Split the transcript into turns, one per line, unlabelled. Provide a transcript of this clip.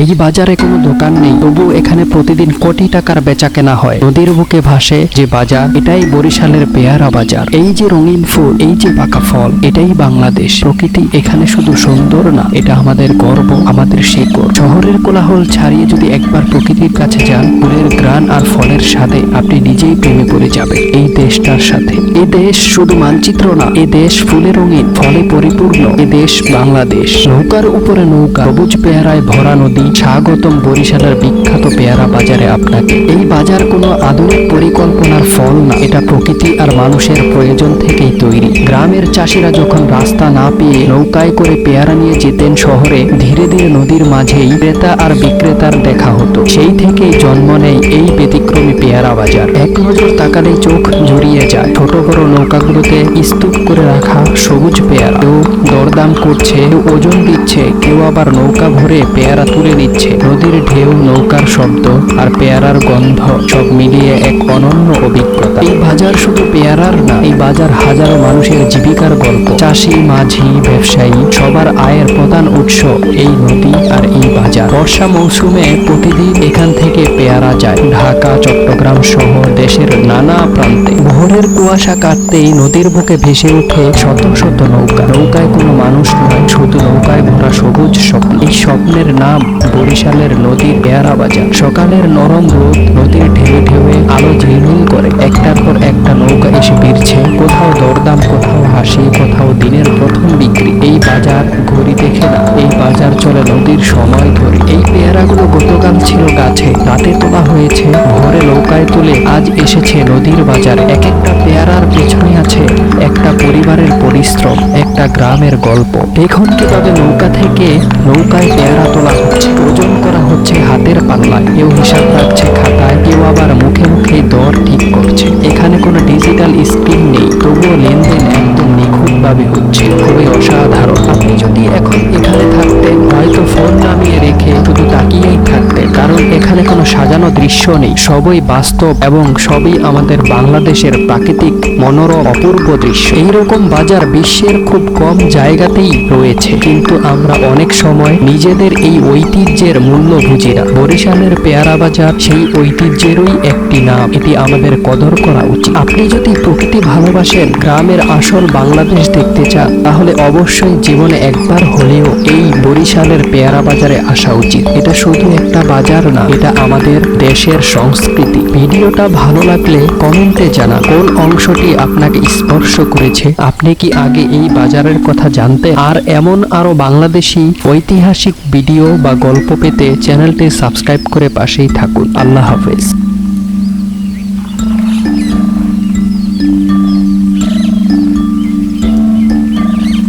এই বাজারে কোনো দোকান নেই, তবু এখানে প্রতিদিন কোটি টাকার বেচা কেনা হয়। নদীর বুকে ভাসে যে বাজার, এটাই বরিশালের পেয়ারা বাজার। এই যে রঙিন ফুল, এই যে পাকা ফল, এটাই বাংলাদেশ। প্রকৃতি এখানে শুধু সুন্দর না, এটা আমাদের গর্ব, আমাদের শিকড়। শহরের কোলাহল ছাড়িয়ে যদি একবার প্রকৃতির কাছে যান গ্রান আর ফলের সাথে আপনি নিজেই প্রেমে পড়ে যাবেন। এই দেশটার সাথে। এ দেশ শুধু মানচিত্র না, এ দেশ ফুলে রঙিন, ফলে পরিপূর্ণ। এ দেশ বাংলাদেশ। নৌকার উপরে নৌকা, সবুজ পেয়ারায় ভরা নদী, স্বাগতম বরিশালের বিখ্যাত পেয়ারা বাজারে আপনাকে। এই বাজার কোনো আধুনিক পরিকল্পনার ফল না, এটা প্রকৃতি আর মানুষের প্রয়োজন থেকেই তৈরি। গ্রামের চাষিরা যখন রাস্তা না পেয়ে নৌকায় করে পেয়ারা নিয়ে যেতেন শহরে, ধীরে ধীরে নদীর মাঝেই ক্রেতা আর বিক্রেতার দেখা হতো। সেই থেকেই জন্ম নেয় এই ব্যতিক্রমী পেয়ারা বাজার। এক নজর তাকালেই চোখ জড়িয়ে যায়। ছোট বড় নৌকাগুলোতে স্তূপ করে রাখা সবুজ পেয়ারা। কেউ দরদাম করছে, কেউ ওজন দিচ্ছে, কেউ আবার নৌকা ভরে পেয়ারা তুলে নিচ্ছে। নদীর ঢেউ, নৌকার শব্দ আর পেয়ারার গন্ধ সব মিলিয়ে এক অনন্য অভিজ্ঞতা। এই বাজার শুধু পেয়ারার না, এই বাজার হাজারো মানুষের জীবিকার গল্প। চাষি, মাঝি, ব্যবসায়ী, সবার আয়ের প্রধান উৎস এই নদী আর এই বাজার। বর্ষা মৌসুমে প্রতিদিন এখান থেকে পেয়ারা যায়। ঢাকা, চট্টগ্রাম সহ দেশের নানা প্রান্তে। ভোরের কুয়াশা কাটতেই নদীর বুকে ভেসে ওঠে শত শত নৌকা। নৌকায় কোনো মানুষ নয়, শুধু নৌকায় ভরা সবুজ স্বপ্ন। এই স্বপ্নের নাম বরিশালের নদীর পেয়ারা বাজার। সকালের নরম রোদ নদীর ঢেউ ঢেউয়ে আলো ঝিলমিল করে। হাসি কোথাও দিনের প্রথম বিক্রি। এই বাজার ঘড়ি দেখে না, এই বাজার চলে নদীর সময় ধরে। এই পেয়ারাগুলো গতকাল ছিল গাছে। রাতে তোলা হয়েছে ভোরে নৌকায় তুলে আজ এসেছে নদীর বাজার। এক একটা পেয়ারার পেছনে আছে একটা পরিবারের পরিশ্রম, একটা গ্রামের গল্প। এখন কীভাবে নৌকা থেকে নৌকায় পেয়ারা তোলা হচ্ছে। ওজন করা হচ্ছে হাতের পাল্লায়। কেউ হিসাব রাখছে খাতায়, কেউ আবার মুখে মুখে দর ঠিক করছে। এখানে কোনো ডিজিটাল স্ক্রিন কোনো সাজানো দৃশ্য নেই। সবই বাস্তব এবং সবই আমাদের বাংলাদেশের প্রাকৃতিক, মনোরম, অপূর্ব দৃশ্য। এইরকম বাজার বিশ্বের খুব কম জায়গাতেই রয়েছে। কিন্তু আমরা অনেক সময় নিজেদের এই ঐতিহ্যের মূল্য বুঝি না। বরিশালের পেয়ারা বাজার সেই ঐতিহ্যেরই একটি নাম। এটি আমাদের কদর করা উচিত। আপনি যদি প্রকৃতি ভালোবাসেন, গ্রামের আসল বাংলাদেশ দেখতে চান, তাহলে অবশ্যই জীবনে একবার হলেও এই বরিশালের পেয়ারা বাজারে আসা উচিত। এটা শুধু একটা বাজার না, এটা আমাদের দেশের সংস্কৃতি। ভিডিওটা ভালো লাগলে কমেন্টে জানা কোন অংশটি আপনাকে স্পর্শ করেছে। আপনি কি আগে এই বাজারের কথা জানতে? আর এমন আরও বাংলাদেশি ঐতিহাসিক ভিডিও বা গল্প পেতে চ্যানেলটি সাবস্ক্রাইব করে পাশেই থাকুন। আল্লাহ হাফেজ।